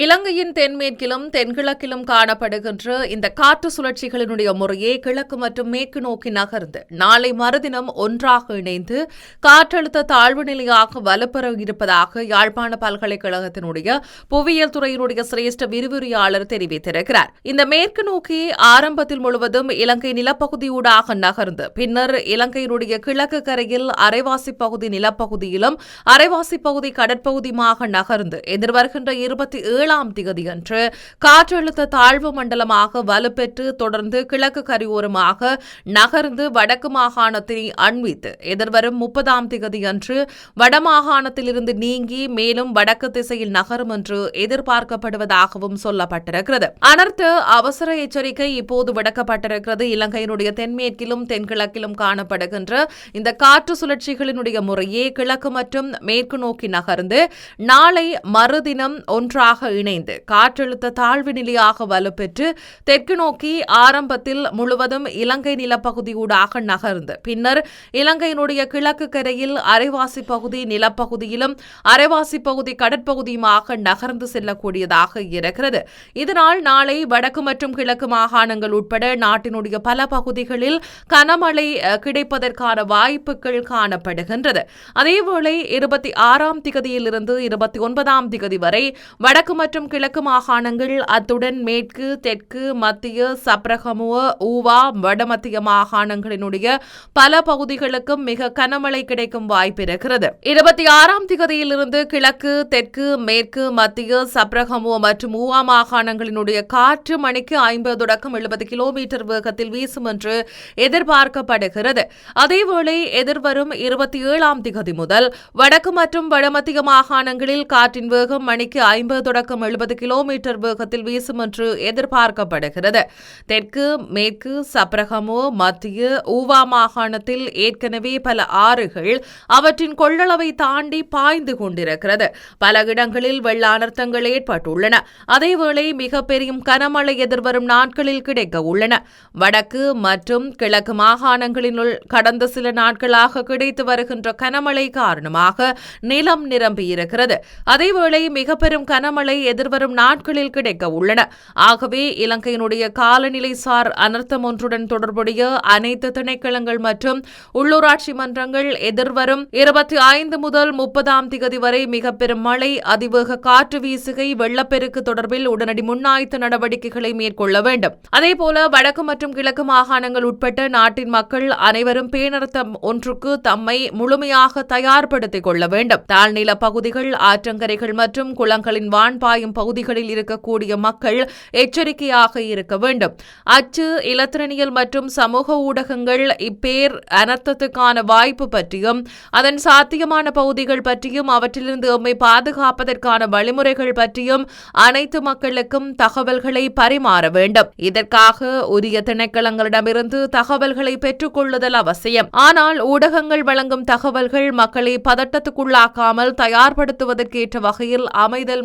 இலங்கையின் தென்மேற்கிலும் தென்கிழக்கிலும் காணப்படுகின்ற இந்த காற்று சுழற்சிகளினுடைய முறையே கிழக்கு மற்றும் மேற்கு நோக்கி நகர்ந்து நாளை மறுதினம் ஒன்றாக இணைந்து காற்றழுத்த தாழ்வு நிலையாக வலுப்பெற இருப்பதாக யாழ்ப்பாண பல்கலைக்கழகத்தினுடைய புவியியல் துறையினுடைய சிரேஷ்ட விரிவுரையாளர் தெரிவித்திருக்கிறார். இந்த மேற்கு நோக்கி ஆரம்பத்தில் முழுவதும் இலங்கை நிலப்பகுதியூடாக நகர்ந்து பின்னர் இலங்கையினுடைய கிழக்கு கரையில் அரைவாசி பகுதி நிலப்பகுதியிலும் அரைவாசி பகுதி கடற்பகுதியுமாக நகர்ந்து எதிர்வருகின்ற இருபத்தி ஏழு ஏழாம் தேதியன்று காற்றழுத்த தாழ்வு மண்டலமாக வலுப்பெற்று தொடர்ந்து கிழக்கு கரையோரமாக நகர்ந்து வடக்கு மாகாணத்தை அண்மித்து எதிர்வரும் முப்பதாம் தேதியன்று வடமாகாணத்திலிருந்து நீங்கி மேலும் வடக்கு திசையில் நகரும் என்று எதிர்பார்க்கப்படுவதாகவும் சொல்லப்பட்டிருக்கிறது. அனர்த்த அவசர எச்சரிக்கை இப்போது விடக்கப்பட்டிருக்கிறது. இலங்கையினுடைய தென்மேற்கிலும் தென்கிழக்கிலும் காணப்படுகின்ற இந்த காற்று சுழற்சிகளினுடைய முறையே கிழக்கு மற்றும் மேற்கு நோக்கி நகர்ந்து நாளை மறுதினம் ஒன்றாக இணைந்து காற்றழுத்த தாழ்வு நிலையாக வலுப்பெற்று தெற்கு நோக்கி ஆரம்பத்தில் முழுவதும் இலங்கை நிலப்பகுதியூடாக நகர்ந்து. பின்னர் இலங்கையினுடைய கிழக்கு கரையில் அரைவாசி பகுதி நிலப்பகுதியிலும் அரைவாசி பகுதி கடற்பகுதியுமாக நகர்ந்து செல்லக்கூடியதாக இருக்கிறது. இதனால் நாளை வடக்கு மற்றும் கிழக்கு மாகாணங்கள் உட்பட நாட்டினுடைய பல பகுதிகளில் கனமழை கிடைப்பதற்கான வாய்ப்புகள் காணப்படுகின்றது. அதேவேளை இருபத்தி ஆறாம் திகதியிலிருந்து இருபத்தி ஒன்பதாம் திகதி வரை வடக்கு மற்றும் மற்றும் கிழக்கு மாகாணங்கள் அத்துடன் மேற்கு தெற்கு மத்திய சப்ரகமுவ ஊவா வடமத்திய மாகாணங்களினுடைய பல பகுதிகளுக்கும் மிக கனமழை கிடைக்கும் வாய்ப்பு இருக்கிறது. இருபத்தி ஆறாம் திகதியிலிருந்து கிழக்கு தெற்கு மேற்கு மத்திய சப்ரகமுவ மற்றும் ஊவா மாகாணங்களினுடைய காற்று மணிக்கு ஐம்பது தொடக்கம் எழுபது கிலோமீட்டர் வேகத்தில் வீசும் என்று எதிர்பார்க்கப்படுகிறது. அதேவேளை எதிர்வரும் இருபத்தி ஏழாம் திகதி முதல் வடக்கு மற்றும் வடமத்திய மாகாணங்களில் காற்றின் வேகம் மணிக்கு ஐம்பது தொடக்கம் எழுபது கிலோமீட்டர் வேகத்தில் வீசும் என்று எதிர்பார்க்கப்படுகிறது. தெற்கு மேற்கு சப்ரகமோ மத்திய ஊவா மாகாணத்தில் ஏற்கனவே பல ஆறுகள் அவற்றின் கொள்ளளவை தாண்டி பாய்ந்து கொண்டிருக்கிறது. பல இடங்களில் வெள்ள அனர்த்தங்கள் ஏற்பட்டுள்ளன. அதேவேளை மிகப்பெரிய கனமழை எதிர்வரும் நாட்களில் கிடைக்க உள்ளன. வடக்கு மற்றும் கிழக்கு மாகாணங்களினுள் கடந்த சில நாட்களாக கிடைத்து வருகின்ற கனமழை காரணமாக நிலம் நிரம்பியிருக்கிறது. அதேவேளை மிக பெரும் கனமழை எதிர்வரும் நாட்களில் கிடைக்க உள்ளன. ஆகவே இலங்கையினுடைய காலநிலை சார் அனர்த்தம் ஒன்றுடன் தொடர்புடைய அனைத்து திணைக்களங்கள் மற்றும் உள்ளூராட்சி மன்றங்கள் எதிர்வரும் இருபத்தி ஐந்து முதல் முப்பதாம் திகதி வரை மிக பெரும் மழை அதிவேக காற்று வீசுகை வெள்ளப்பெருக்கு தொடர்பில் உடனடி முன்னாய்த்து நடவடிக்கைகளை மேற்கொள்ள வேண்டும். அதேபோல வடக்கு மற்றும் கிழக்கு மாகாணங்கள் உட்பட்ட நாட்டின் மக்கள் அனைவரும் பேனர்த்தம் ஒன்றுக்கு தம்மை முழுமையாக தயார்படுத்திக் கொள்ள வேண்டும். தாழ்நில பகுதிகள் ஆற்றங்கரைகள் மற்றும் குளங்களின் பாயும் பகுதிகளில் இருக்கக்கூடிய மக்கள் எச்சரிக்கையாக இருக்க வேண்டும். அச்சு இலத்திரனியல் மற்றும் சமூக ஊடகங்கள் இப்பேர் அனர்த்தத்துக்கான வாய்ப்பு பற்றியும் அதன் சாத்தியமான பகுதிகள் பற்றியும் அவற்றிலிருந்து எம்மை பாதுகாப்பதற்கான வழிமுறைகள் பற்றியும் அனைத்து மக்களுக்கும் தகவல்களை பரிமாற வேண்டும். இதற்காக உரிய திணைக்களங்களிடமிருந்து தகவல்களை பெற்றுக்கொள்ளுதல் அவசியம். ஆனால் ஊடகங்கள் வழங்கும் தகவல்கள் மக்களை பதட்டத்துக்குள்ளாக்காமல் தயார்படுத்துவதற்கேற்ற வகையில் அமைதல்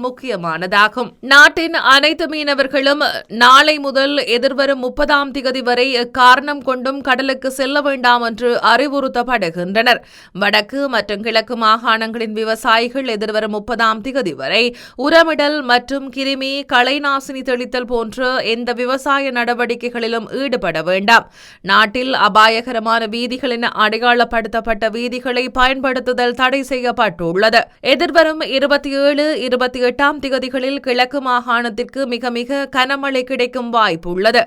முக்கியமானதாகும் நாட்டின் அனைத்து மீனவர்களும் நாளை முதல் எதிர்வரும் முப்பதாம் திகதி வரை காரணம் கொண்டும் கடலுக்கு செல்ல வேண்டாம் என்று அறிவுறுத்தப்படுகின்றனர். வடக்கு மற்றும் கிழக்கு மாகாணங்களின் விவசாயிகள் எதிர்வரும் முப்பதாம் திகதி வரை உரமிடல் மற்றும் கிருமி களைநாசினி தெளித்தல் போன்ற எந்த விவசாய நடவடிக்கைகளிலும் ஈடுபட வேண்டாம். நாட்டில் அபாயகரமான வீதிகள் என அடையாளப்படுத்தப்பட்ட வீதிகளை பயன்படுத்துதல் தடை செய்யப்பட்டுள்ளது. எதிர்வரும் இருபத்தி ஏழு இருபத்தி எட்டாம் திகதி பகுதிகளில் கிழக்கு மாகாணத்திற்கு மிக மிக கனமழை கிடைக்கும் வாய்ப்பு உள்ளது.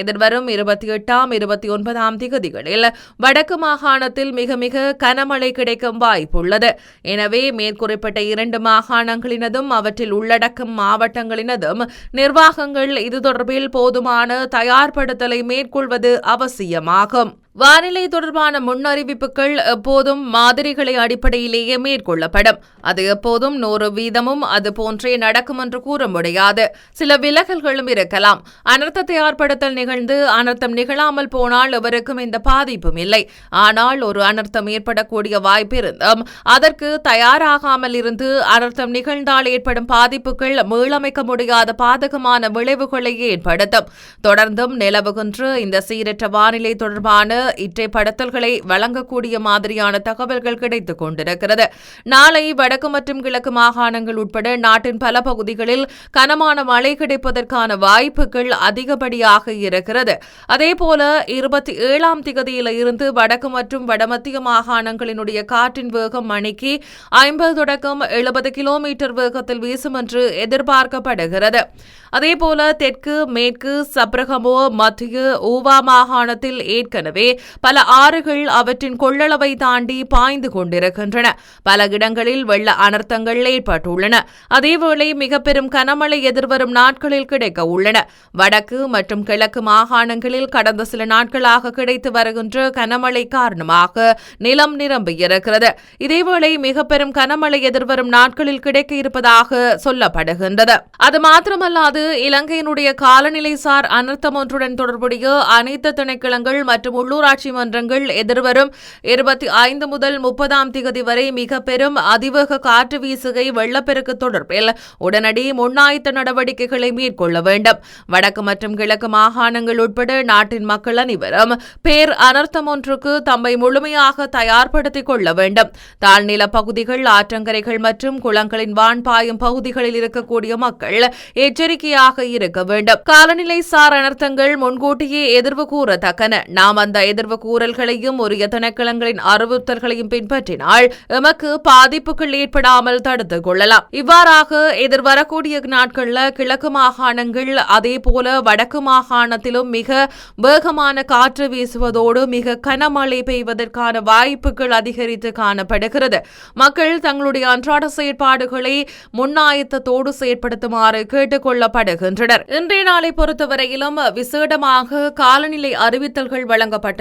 எதிர்வரும் இருபத்தி எட்டாம் இருபத்தி ஒன்பதாம் திகதிகளில் வடக்கு மாகாணத்தில் மிக மிக கனமழை கிடைக்கும் வாய்ப்பு உள்ளது. எனவே மேற்குறிப்பிட்ட இரண்டு மாகாணங்களினதும் அவற்றில் உள்ளடக்கும் மாவட்டங்களினதும் நிர்வாகங்கள் இது தொடர்பில் போதுமான தயார்படுத்தலை மேற்கொள்வது அவசியமாகும். வானிலை தொடர்பான முன்னறிவிப்புகள் எப்போதும் மாதிரிகளை அடிப்படையிலேயே மேற்கொள்ளப்படும். அது எப்போதும் நூறு வீதமும் அது போன்றே நடக்கும் என்று கூற முடியாது. சில விலகல்களும் இருக்கலாம். அனர்த்தத்தை ஏற்படுத்தல் நிகழ்ந்து அனர்த்தம் நிகழாமல் போனால் எவருக்கும் இந்த பாதிப்பும் இல்லை. ஆனால் ஒரு அனர்த்தம் ஏற்படக்கூடிய வாய்ப்பு இருந்தும் அதற்கு தயாராகாமல் இருந்து அனர்த்தம் நிகழ்ந்தால் ஏற்படும் பாதிப்புகள் மீளமைக்க முடியாத பாதகமான விளைவுகளை ஏற்படுத்தும். தொடர்ந்தும் நிலவுகின்ற இந்த சீரற்ற வானிலை தொடர்பான இற்றைப்படுத்தல்களை வழங்கக்கூடிய மாதிரியான தகவல்கள் கிடைத்துக் கொண்டிருக்கிறது. நாளை வடக்கு மற்றும் கிழக்கு மாகாணங்கள் உட்பட நாட்டின் பல பகுதிகளில் கனமான மழை கிடைப்பதற்கான வாய்ப்புகள் அதிகப்படியாக இருக்கிறது. அதேபோல இருபத்தி ஏழாம் திகதியில இருந்து வடக்கு மற்றும் வடமத்திய மாகாணங்களினுடைய காற்றின் வேகம் மணிக்கு ஐம்பது தொடக்கம் எழுபது கிலோமீட்டர் வேகத்தில் வீசும் என்று எதிர்பார்க்கப்படுகிறது. அதேபோல தெற்கு மேற்கு சப்ரகமோ மத்திய ஊவா மாகாணத்தில் ஏற்கனவே பல ஆறுகள் அவற்றின் கொள்ளளவை தாண்டி பாய்ந்து கொண்டிருக்கின்றன. பல இடங்களில் வெள்ள அனர்த்தங்கள் ஏற்பட்டுள்ளன. அதேவேளை மிக பெரும் கனமழை எதிர்வரும் நாட்களில் கிடைக்க உள்ளன. வடக்கு மற்றும் கிழக்கு மாகாணங்களில் கடந்த சில நாட்களாக கிடைத்து வருகின்ற கனமழை காரணமாக நிலம் நிரம்பியிருக்கிறது. இதேவேளை மிக பெரும் கனமழை எதிர்வரும் நாட்களில் கிடைக்க இருப்பதாக சொல்லப்படுகின்றது. அது மாத்திரமல்லாது இலங்கையினுடைய காலநிலை சார் அனர்த்தம் ஒன்றுடன் தொடர்புடைய அனைத்து திணைக்களங்கள் மற்றும் உள்ளூர் உள்ளூராட்சி மன்றங்கள் எதிர்வரும் இருபத்தி ஐந்து முதல் முப்பதாம் திகதி வரை மிக பெரும் அதிவேக காற்று வீசுகை வெள்ளப்பெருக்கு தொடர்பில் உடனடி முன்னாய்த்த நடவடிக்கைகளை மேற்கொள்ள வேண்டும். வடக்கு மற்றும் கிழக்கு மாகாணங்கள் உட்பட நாட்டின் மக்கள் அனைவரும் பேர் அனர்த்தம் ஒன்றுக்கு தம்மை முழுமையாக தயார்படுத்திக் கொள்ள வேண்டும். தாழ்நில பகுதிகள் ஆற்றங்கரைகள் மற்றும் குளங்களின் வான்பாயும் பகுதிகளில் இருக்கக்கூடிய மக்கள் எச்சரிக்கையாக இருக்க வேண்டும். காலநிலை சார் அனர்த்தங்கள் முன்கூட்டியே எதிர்வு கூறத்தக்கன. நாம் அந்த எதிர்வு கூறல்களையும் உரிய திணைக்களங்களின் அறிவுறுத்தல்களையும் பின்பற்றினால் எமக்கு பாதிப்புகள் ஏற்படாமல் தடுத்துக் கொள்ளலாம். இவ்வாறாக எதிர்வரக்கூடிய நாட்களில் கிழக்கு மாகாணங்கள் அதே போல வடக்கு மாகாணத்திலும் மிக வேகமான காற்று வீசுவதோடு மிக கனமழை பெய்வதற்கான வாய்ப்புகள் அதிகரித்து காணப்படுகிறது. மக்கள் தங்களுடைய அன்றாட செயற்பாடுகளை முன்னாயத்தத்தோடு செயற்படுத்துமாறு கேட்டுக் கொள்ளப்படுகின்றனர். இன்றைய நாளை பொறுத்தவரையிலும் விசேடமாக காலநிலை அறிவித்தல்கள்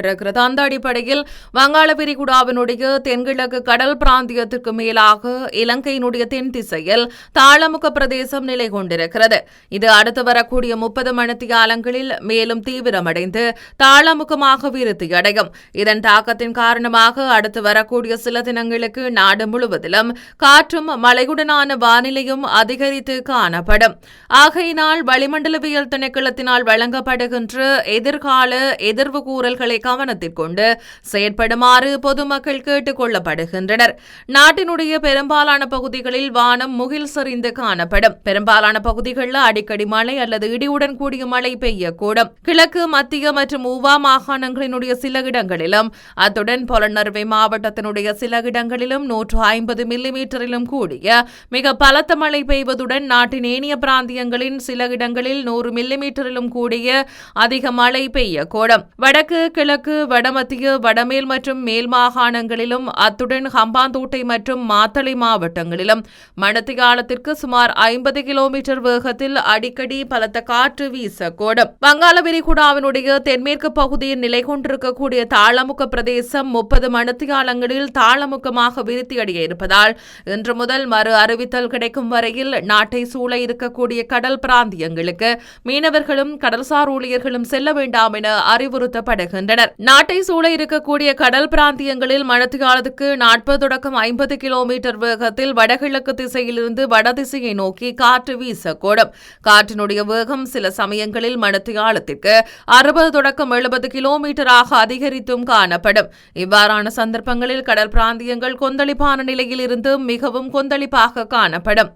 வழங்கப்பட்டிருக்கிறது அந்த அடிப்படையில் வங்காள விரிகுடாவினுடைய தென்கிழக்கு கடல் பிராந்தியத்திற்கு மேலாக இலங்கையினுடைய தென் திசையில் தாளமுக பிரதேசம் நிலை கொண்டிருக்கிறது. இது அடுத்து வரக்கூடிய முப்பது மணித்தியாலங்களில் மேலும் தீவிரமடைந்து தாளமுகமாக விருத்தியடையும். இதன் தாக்கத்தின் காரணமாக அடுத்து வரக்கூடிய சில தினங்களுக்கு நாடு முழுவதிலும் காற்றும் மழையுடனான வானிலையும் அதிகரித்து காணப்படும். ஆகையினால் வளிமண்டலவியல் திணைக்களத்தினால் வழங்கப்படுகின்ற எதிர்கால எதிர்வு கூறல்களை கவனத்தில் கொண்டு செயற்படுமாறு பொதுமக்கள் கேட்டுக் கொள்ளப்படுகின்றனர் நாட்டினுடைய பெரும்பாலான பகுதிகளில் வானம் முகில் சரிந்து காணப்படும். பெரும்பாலான பகுதிகளில் அடிக்கடி மழை அல்லது இடியுடன் கூடிய மழை பெய்யக்கூடும். கிழக்கு மத்திய மற்றும் ஊவா மாகாணங்களினுடைய சில இடங்களிலும் அத்துடன் பொலனறுவை மாவட்டத்தினுடைய சில இடங்களிலும் நூற்று ஐம்பது மில்லிமீட்டரிலும் கூடிய மிக பலத்த மழை பெய்வதுடன் நாட்டின் ஏனைய பிராந்தியங்களின் சில இடங்களில் நூறு மில்லிமீட்டரிலும் கூடிய அதிக மழை பெய்யக்கூடும். வடக்கு கிழக்கு வடமத்திய வடமேல் மற்றும் மேல் மாகாணங்களிலும் அத்துடன் ஹம்பாந்தோட்டை மற்றும் மாத்தளை மாவட்டங்களிலும் மணத்தியாலத்திற்கு சுமார் ஐம்பது கிலோமீட்டர் வேகத்தில் அடிக்கடி பலத்த காற்று வீசக்கூடும். வங்காள விரிகுடாவினுடைய தென்மேற்கு பகுதியில் நிலை கொண்டிருக்கக்கூடிய தாளமுக பிரதேசம் முப்பது மணத்தியாலங்களில் தாளமுகமாக விருத்தியடைய இருப்பதால் இன்று முதல் மறு அறிவித்தல் கிடைக்கும் வரையில் நாட்டை சூழ இருக்கக்கூடிய கடல் பிராந்தியங்களுக்கு மீனவர்களும் கடல்சார் ஊழியர்களும் செல்ல வேண்டாம் என அறிவுறுத்தப்படுகின்றனர். நாட்டை சூழ இருக்கக்கூடிய கடல் பிராந்தியங்களில் மணத்தியாலத்துக்கு நாற்பது தொடக்கம் ஐம்பது கிலோமீட்டர் வேகத்தில் வடகிழக்கு திசையிலிருந்து வடதிசையை நோக்கி காற்று வீசக்கூடும். காற்றினுடைய வேகம் சில சமயங்களில் மணத்தியாலத்திற்கு அறுபது தொடக்கம் எழுபது கிலோமீட்டராக அதிகரித்தும் காணப்படும். இவ்வாறான சந்தர்ப்பங்களில் கடல் பிராந்தியங்கள் கொந்தளிப்பான நிலையில் இருந்து மிகவும் கொந்தளிப்பாக காணப்படும்.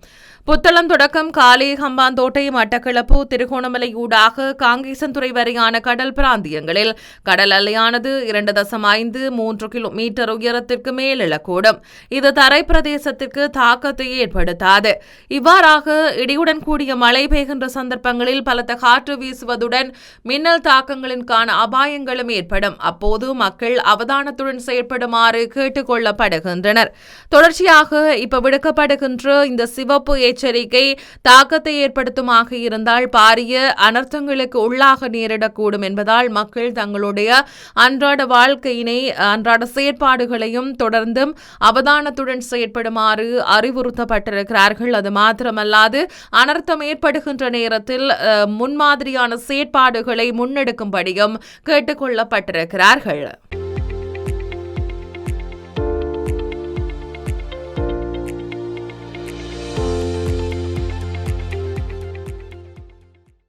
புத்தளம் தொடக்கம் காலே ஹம்பாந்தோட்டை மட்டக்களப்பு திருகோணமலை ஊடாக காங்கேசன்துறை வரையான கடல் பிராந்தியங்களில் கடல் அலையானது இரண்டு தசம் ஐந்து மூன்று கிலோமீட்டர் உயரத்திற்கு மேல் எழக்கூடும் இது தரை பிரதேசத்திற்கு தாக்கத்தை ஏற்படுத்தாது. இவ்வாறாக இடியுடன் கூடிய மழை பெய்கின்ற சந்தர்ப்பங்களில் பலத்த காற்று வீசுவதுடன் மின்னல் தாக்கங்களுக்கான அபாயங்களும் ஏற்படும். அப்போது மக்கள் அவதானத்துடன் செயற்படுமாறு கேட்டுக் கொள்ளப்படுகின்றனர். தொடர்ச்சியாக இப்ப விடுக்கப்படுகின்ற இந்த சிவப்பு எச்சரிக்கை தாக்கத்தை ஏற்படுத்துமாக இருந்தால் பாரிய அனர்த்தங்களுக்கு உள்ளாக நேரிடக்கூடும் என்பதால் மக்கள் தங்களுடைய அன்றாட வாழ்க்கையினை அன்றாட செயற்பாடுகளையும் தொடர்ந்தும் அவதானத்துடன் செயற்படுமாறு அறிவுறுத்தப்பட்டிருக்கிறார்கள். அது மாத்திரமல்லாது அனர்த்தம் ஏற்படுகின்ற நேரத்தில் முன்மாதிரியான செயற்பாடுகளை முன்னெடுக்கும்படியும் கேட்டுக்கொள்ளப்பட்டிருக்கிறார்கள்.